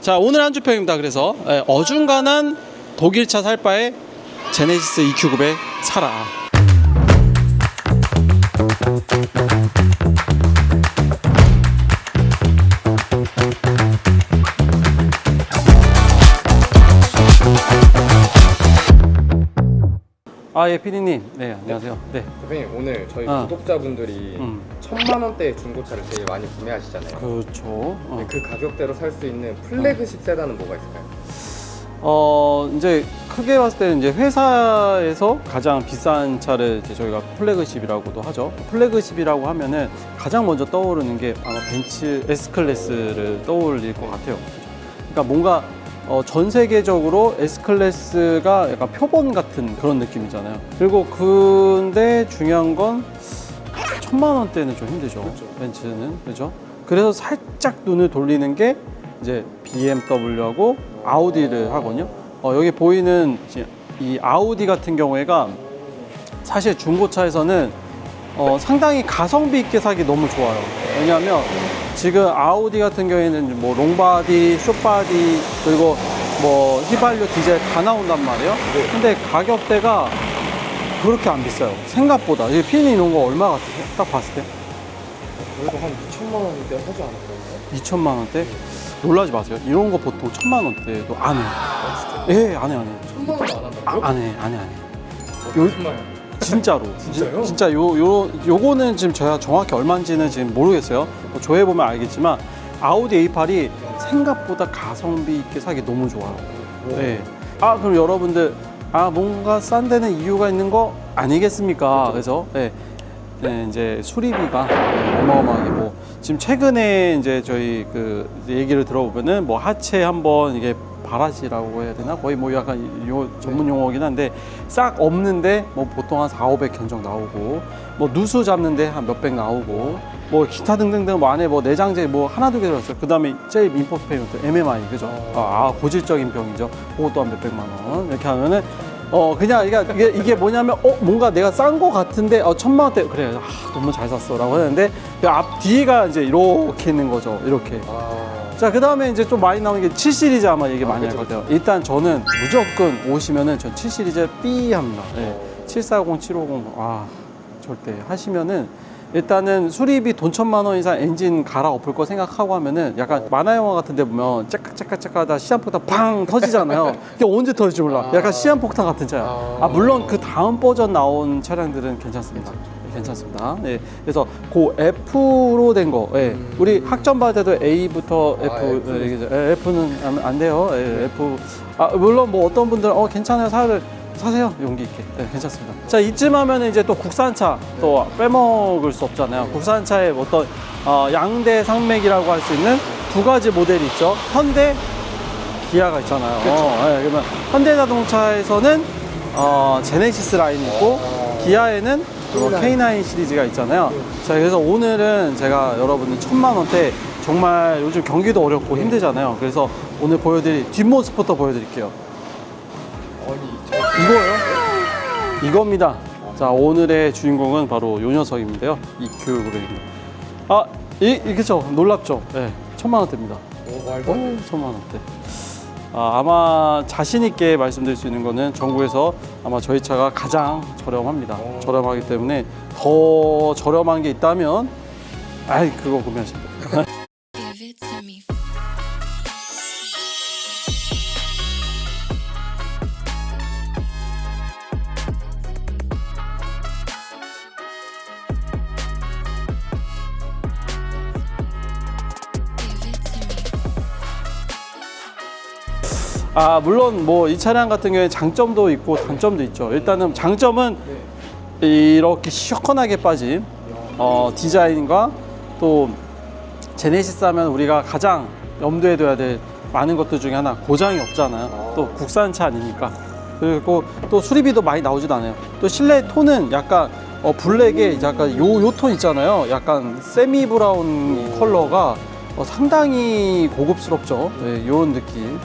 자 오늘 한 주평입니다. 그래서 예, 어중간한 독일차 살 바에 제네시스 EQ900 사라. 아 예 피디님, 네 안녕하세요. 네, 대표님 오늘 저희 아. 구독자분들이 음, 천만 원대 중고차를 제일 많이 구매하시잖아요. 그렇죠. 어. 네, 그 가격대로 살 수 있는 플래그십 세단은 뭐가 있을까요? 어 이제 크게 봤을 때는 이제 회사에서 가장 비싼 차를 이제 저희가 플래그십이라고도 하죠. 플래그십이라고 하면은 가장 먼저 떠오르는 게 아마 벤츠 S 클래스를 떠올릴 것 같아요. 그러니까 뭔가 어, 전 세계적으로 S 클래스가 약간 표본 같은 그런 느낌이잖아요. 그리고 근데 중요한 건 천만 원대는 좀 힘들죠. 그렇죠. 벤츠는 그죠? 그래서 살짝 눈을 돌리는 게 이제 BMW하고 아우디를 하거든요. 어, 여기 보이는 이 아우디 같은 경우에가 사실 중고차에서는 어, 상당히 가성비 있게 사기 너무 좋아요. 왜냐하면 지금 아우디 같은 경우에는 뭐 롱바디, 숏바디 그리고 뭐 휘발유, 디젤 다 나온단 말이에요. 근데 가격대가 그렇게 안 비싸요. 생각보다. 이 핀이 이런 거 얼마 같으세요? 딱 봤을 때? 그래도 한 2천만 원대 하지 않을까요? 2천만 원대? 놀라지 마세요. 이런 거 보통 천만 원대도 안 해요. 아 진짜? 예, 안 해, 안 해. 천만 원도 안 아, 한다고요? 안 해, 안 해, 안 해. 요... 요- 정말 진짜로. 진짜요? 지- 진짜 요, 요, 요거는 지금 제가 정확히 얼마인지는 지금 모르겠어요. 뭐 조회해보면 알겠지만, 아우디 A8이 생각보다 가성비 있게 사기 너무 좋아요. 네. 아, 그럼 여러분들, 아, 뭔가 싼 데는 이유가 있는 거 아니겠습니까? 그래서 네. 네, 이제 수리비가 네, 어마어마하게 뭐, 지금 최근에 이제 저희 그 얘기를 들어보면은 뭐 하체 한번 이게 바라지라고 해야 되나? 거의 뭐 약간 요 전문 용어긴 한데 싹 없는데 뭐 보통 한 4, 500 견적 나오고 뭐 누수 잡는데 한 몇백 나오고 뭐 기타 등등등 뭐 안에 뭐 내장재 뭐 하나 두 개 들었어요. 그 다음에 제일 민포페이먼트 MMI 그죠? 아, 아, 고질적인 병이죠. 그것도 한 몇백만 원 이렇게 하면은 어 그냥 이게 이게, 이게 뭐냐면 어 뭔가 내가 싼 거 같은데 어 천만 원대 그래 아, 너무 잘 샀어라고 하는데 그앞 뒤가 이제 이렇게 있는 거죠. 이렇게. 아... 자, 그 다음에 이제 좀 많이 나오는 게 7 시리즈 아마 얘기 아, 많이 할 같아요. 일단 저는 무조건 오시면은 전 7 시리즈 B 합니다. 네. 740, 750, 아, 절대 하시면은 일단은 수리비 돈 천만 원 이상 엔진 갈아엎을 거 생각하고 하면은 약간 만화 영화 같은 데 보면 째깍째깍째깍 하다 시한폭탄 팡 터지잖아요. 이게 언제 터질지 몰라. 약간 시한폭탄 같은 차야. 아, 물론 그 다음 버전 나온 차량들은 괜찮습니다. 네, 괜찮습니다. 네. 그래서 그 F로 된 거, 예. 음. 우리 학점 받을 때도 A부터 아, F, F. 예, 얘기죠. 예, F는 안, 안 돼요. 예, F. 아, 물론 뭐 어떤 분들은 어 괜찮아요, 사를 사세요, 용기 있게. 네, 괜찮습니다. 자, 이쯤 하면 이제 또 국산차 또 빼먹을 수 없잖아요. 국산차의 어떤 어, 양대 상맥이라고 할 수 있는 두 가지 모델이 있죠. 현대, 기아가 있잖아요. 어, 예, 그러면 현대 자동차에서는 어, 제네시스 라인이 있고 기아에는 어, K9 시리즈가 있잖아요. 자, 그래서 오늘은 제가 여러분들 천만 원대 정말 요즘 경기도 어렵고 힘들잖아요. 그래서 오늘 보여드릴 뒷모습부터 보여드릴게요. 이거요? 이겁니다. 자, 오늘의 주인공은 바로 요 녀석인데요. EQ900입니다. 아, 이, 이 그쵸? 놀랍죠? 네, 천만 원대입니다. 오 말도 안 돼. 오, 천만 원대. 아, 아마 자신 있게 말씀드릴 수 있는 거는 전국에서 아마 저희 차가 가장 저렴합니다. 오. 저렴하기 때문에 더 저렴한 게 있다면 아이 그거 구매하시면 돼 아 물론 뭐 이 차량 같은 경우에 장점도 있고 단점도 있죠. 일단은 장점은 이렇게 시원하게 빠진 어, 디자인과 또 제네시스 하면 우리가 가장 염두에 둬야 될 많은 것들 중에 하나 고장이 없잖아요. 또 국산차 아니니까. 그리고 또 수리비도 많이 나오지도 않아요. 또 실내 톤은 약간 어, 블랙에 약간 요 요 톤 있잖아요. 약간 세미 브라운 컬러가 어, 상당히 고급스럽죠. 네, 이런 느낌.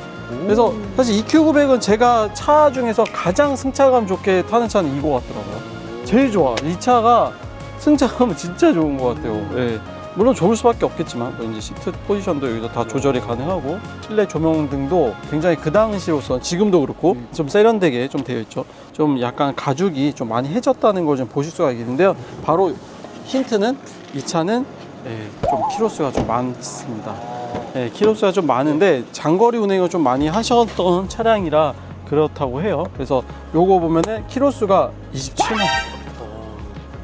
그래서 사실 EQ900은 제가 차 중에서 가장 승차감 좋게 타는 차는 이거 같더라고요. 제일 좋아. 이 차가 승차감은 진짜 좋은 것 같아요. 예. 물론 좁을 수밖에 없겠지만 뭐 이제 시트 포지션도 여기서 다 조절이 가능하고 실내 조명 등도 굉장히 그 당시로서 지금도 그렇고 음. 좀 세련되게 좀 되어 있죠. 좀 약간 가죽이 좀 많이 해졌다는 걸 좀 보실 수가 있는데요. 바로 힌트는 이 차는 예, 좀 키로수가 좀 많습니다. 예, 키로수가 좀 많은데 장거리 운행을 좀 많이 하셨던 차량이라 그렇다고 해요. 그래서 요거 보면은 키로수가 27만.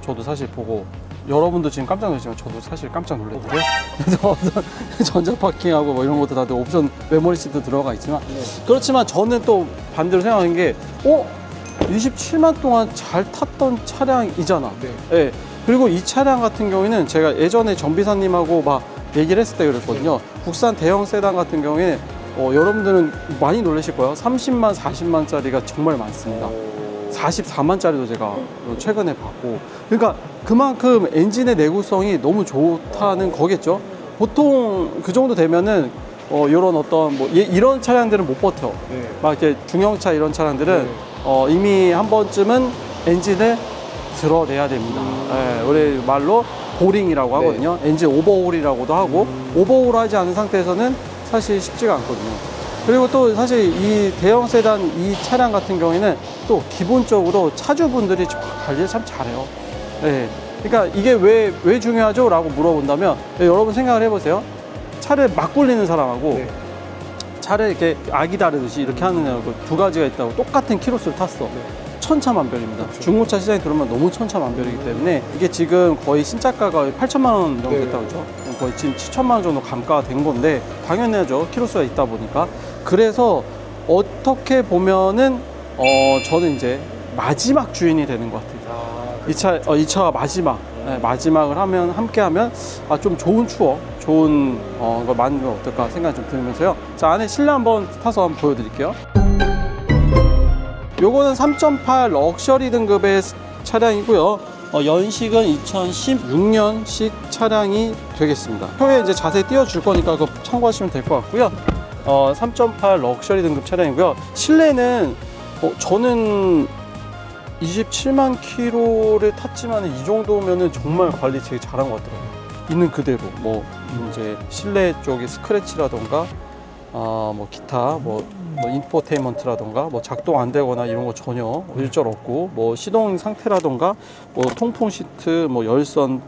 저도 사실 보고 여러분도 지금 깜짝 놀랐지만 저도 사실 깜짝 놀랐는데요. 그래서 전자 파킹하고 뭐 이런 것도 다들 옵션 메모리 시트 들어가 있지만 그렇지만 저는 또 반대로 생각하는 게 어? 27만 동안 잘 탔던 차량이잖아. 네. 예. 그리고 이 차량 같은 경우에는 제가 예전에 전비사님하고 막 얘기를 했을 때 그랬거든요. 국산 대형 세단 같은 경우에 어, 여러분들은 많이 놀라실 거예요. 30만, 40만짜리가 정말 많습니다. 44만짜리도 제가 최근에 봤고 그러니까 그만큼 엔진의 내구성이 너무 좋다는 거겠죠 보통 그 정도 되면은 어 이런 어떤 뭐 예- 이런 차량들은 못 버텨 네. 막 이렇게 중형차 이런 차량들은 네. 어 이미 한 번쯤은 엔진을 드러내야 됩니다 예, 우리 말로 보링이라고 하거든요 엔진 오버홀이라고도 하고 오버홀 하지 않은 상태에서는 사실 쉽지가 않거든요 그리고 또 사실 이 대형 세단 이 차량 같은 경우에는 또 기본적으로 차주분들이 저- 관리를 참 잘해요. 예. 그러니까 이게 왜, 왜 중요하죠? 라고 물어본다면 예, 여러분 생각을 해보세요. 차를 막 굴리는 사람하고 네. 차를 이렇게 아기 다루듯이 이렇게 하는 애하고 두 가지가 있다고 똑같은 키로수를 탔어. 천차만별입니다. 그렇죠. 중고차 시장에 들어오면 너무 천차만별이기 때문에 이게 지금 거의 신차가가 8천만 원 정도 네. 됐다고 그죠? 거의 지금 7천만 원 정도 감가가 된 건데 당연하죠. 키로수가 있다 보니까. 그래서 어떻게 보면은 어 저는 이제 마지막 주인이 되는 것 같아요. 아, 이 차, 어, 이 차가 마지막, 네, 마지막을 하면, 함께 하면, 아, 좀 좋은 추억, 좋은, 어, 걸 만들면 어떨까 생각이 좀 들면서요. 자, 안에 실내 한번 타서 한번 보여드릴게요. 요거는 3.8 럭셔리 등급의 스- 차량이고요. 어, 연식은 2016년식 차량이 되겠습니다. 표에 이제 자세히 띄워줄 거니까 그거 참고하시면 될 것 같고요. 어, 3.8 럭셔리 등급 차량이고요. 실내는 어, 저는 27만 킬로를 탔지만 이 정도면은 정말 관리 되게 잘한 것 같더라고요. 있는 그대로 뭐 이제 실내 쪽에 스크래치라던가 아뭐 기타 뭐, 뭐 인포테인먼트라던가 뭐 작동 안 되거나 이런 거 전혀 일절 없고 뭐 시동 상태라던가 뭐 통풍 시트 뭐 열선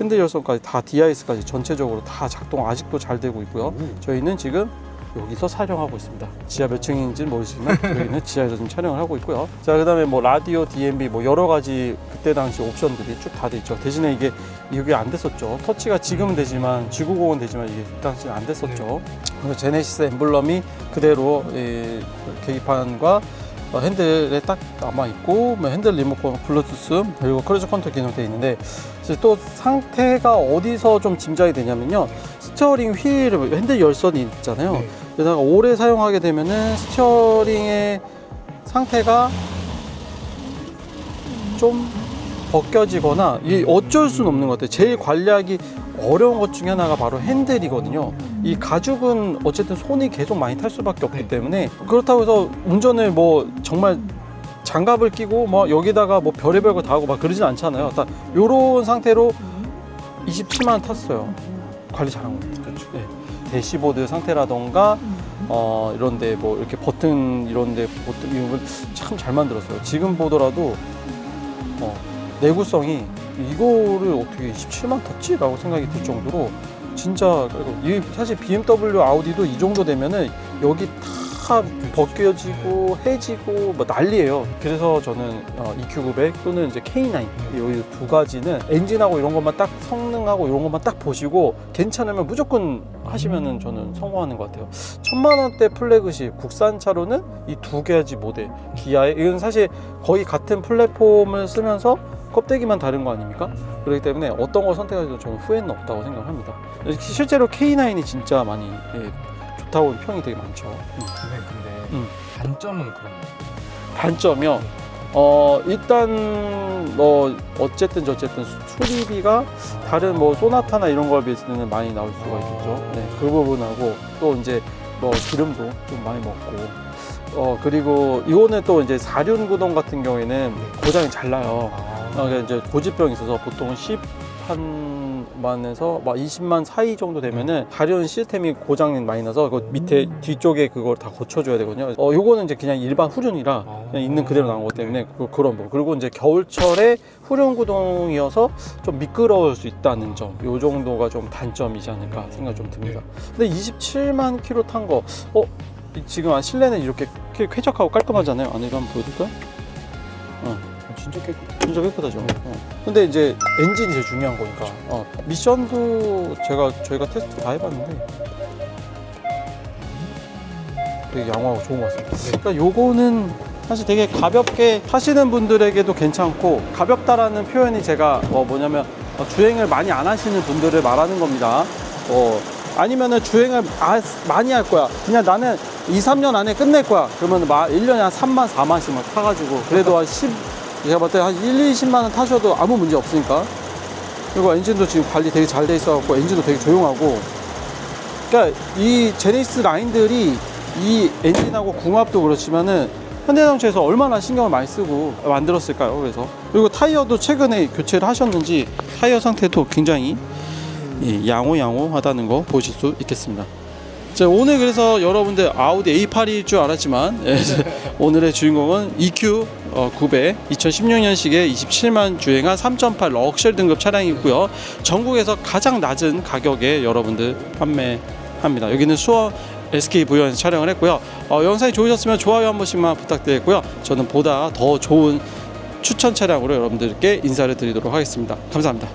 핸들 열선까지 다 DIS까지 전체적으로 다 작동 아직도 잘 되고 있고요. 저희는 지금 여기서 촬영하고 있습니다. 지하 몇 층인지는 모르지만 저희는 지하에서 지금 촬영을 하고 있고요. 자, 그다음에 뭐 라디오, DMB 뭐 여러 가지 그때 당시 옵션들이 쭉 다 돼 있죠. 대신에 이게 이게 안 됐었죠. 터치가 지금은 되지만 지구공은 되지만 이게 그 당시는 안 됐었죠. 그래서 제네시스 엠블럼이 그대로 이 계기판과 어, 핸들에 딱 남아 있고 뭐 핸들 리모컨, 블루투스 그리고 크루즈 컨트롤 기능 돼 있는데 이제 또 상태가 어디서 좀 짐작이 되냐면요. 스티어링 휠 핸들 열선이 있잖아요. 네. 게다가 오래 사용하게 되면은 스티어링의 상태가 좀 벗겨지거나 이 어쩔 수는 없는 것 같아요. 제일 관리하기 어려운 것 중에 하나가 바로 핸들이거든요. 이 가죽은 어쨌든 손이 계속 많이 탈 수밖에 없기 네. 때문에 그렇다고 해서 운전을 뭐 정말 장갑을 끼고 뭐 여기다가 뭐 별의별 거 다 하고 막 그러진 않잖아요. 딱 요런 상태로 27만 탔어요. 관리 잘한 겁니다. 대시보드 상태라던가 어 이런데 뭐 이렇게 버튼 이런데 버튼 이런 걸참잘 만들었어요. 지금 보더라도 어 내구성이 이거를 어떻게 27만 탔지라고 생각이 들 정도로 진짜 그리고 이 사실 BMW 아우디도 이 정도 되면은 여기 다 벗겨지고 해지고 뭐 난리예요. 그래서 저는 어, EQ900 또는 이제 K9 이두 가지는 엔진하고 이런 것만 딱 성능하고 이런 것만 딱 보시고 괜찮으면 무조건 하시면은 저는 성공하는 것 같아요. 천만 원대 플래그십 국산차로는 이 두 가지 모델 기아에 이건 사실 거의 같은 플랫폼을 쓰면서 껍데기만 다른 거 아닙니까? 그렇기 때문에 어떤 걸 선택해도 저는 후회는 없다고 생각을 합니다. 실제로 K9이 진짜 많이 예, 좋다고 평이 되게 많죠. 음. 근데 근데 음. 단점은 그런 거. 단점이요. 어 일단 뭐 어쨌든 저쨌든 수리비가 다른 뭐 소나타나 이런 거에 비해서는 많이 나올 수가 있겠죠. 네, 그 부분하고 또 이제 뭐 기름도 좀 많이 먹고 어 그리고 이거는 또 이제 사륜 구동 같은 경우에는 고장이 잘 나요. 아, 어, 그러니까 이제 고지병이 있어서 보통 10 한 15만에서 막 20만 사이 정도 되면은 다리온 시스템이 고장이 많이 나서 그 밑에 뒤쪽에 그걸 다 고쳐줘야 되거든요. 어, 요거는 이제 그냥 일반 후륜이라 그냥 있는 그대로 나온 것 때문에 그, 그런 거. 그리고 이제 겨울철에 후륜 구동이어서 좀 미끄러울 수 있다는 점. 요 정도가 좀 단점이지 않을까 생각 좀 듭니다. 근데 27만 킬로 탄 거, 어, 이- 지금 아, 실내는 이렇게 쾌- 쾌적하고 깔끔하잖아요. 안에도 한번 보여드릴까요? 진짜 깨끗. 진짜 깨끗하죠. 어. 근데 이제 엔진이 제일 중요한 거니까. 어. 미션도 제가 저희가 테스트 다 해봤는데 되게 양호하고 좋은 것 같습니다. 그러니까 요거는 사실 되게 가볍게 타시는 분들에게도 괜찮고 가볍다라는 표현이 제가 어 뭐냐면 어, 주행을 많이 안 하시는 분들을 말하는 겁니다. 어 아니면은 주행을 아- 많이 할 거야. 그냥 나는 2, 3년 안에 끝낼 거야. 그러면 막 1년에 한 3만, 4만씩만 타가지고 그래도 한 10, 제가 봤을 때 한 1, 20만 원 타셔도 아무 문제 없으니까. 그리고 엔진도 지금 관리 되게 잘 돼 있어갖고 엔진도 되게 조용하고. 그러니까 이 제네시스 라인들이 이 엔진하고 궁합도 그렇지만은 현대자동차에서 얼마나 신경을 많이 쓰고 만들었을까요? 그래서 그리고 타이어도 최근에 교체를 하셨는지 타이어 상태도 굉장히 예, 양호양호하다는 거 보실 수 있겠습니다. 자, 오늘 그래서 여러분들 아우디 A8일 줄 알았지만 예, 오늘의 주인공은 EQ 어, 900 2016년식에 27만 주행한 3.8 럭셔리 등급 차량이고요. 전국에서 가장 낮은 가격에 여러분들 판매합니다. 여기는 수원 SK 부여에서 촬영을 했고요. 어, 영상이 좋으셨으면 좋아요 한 번씩만 부탁드리고요. 저는 보다 더 좋은 추천 차량으로 여러분들께 인사를 드리도록 하겠습니다. 감사합니다.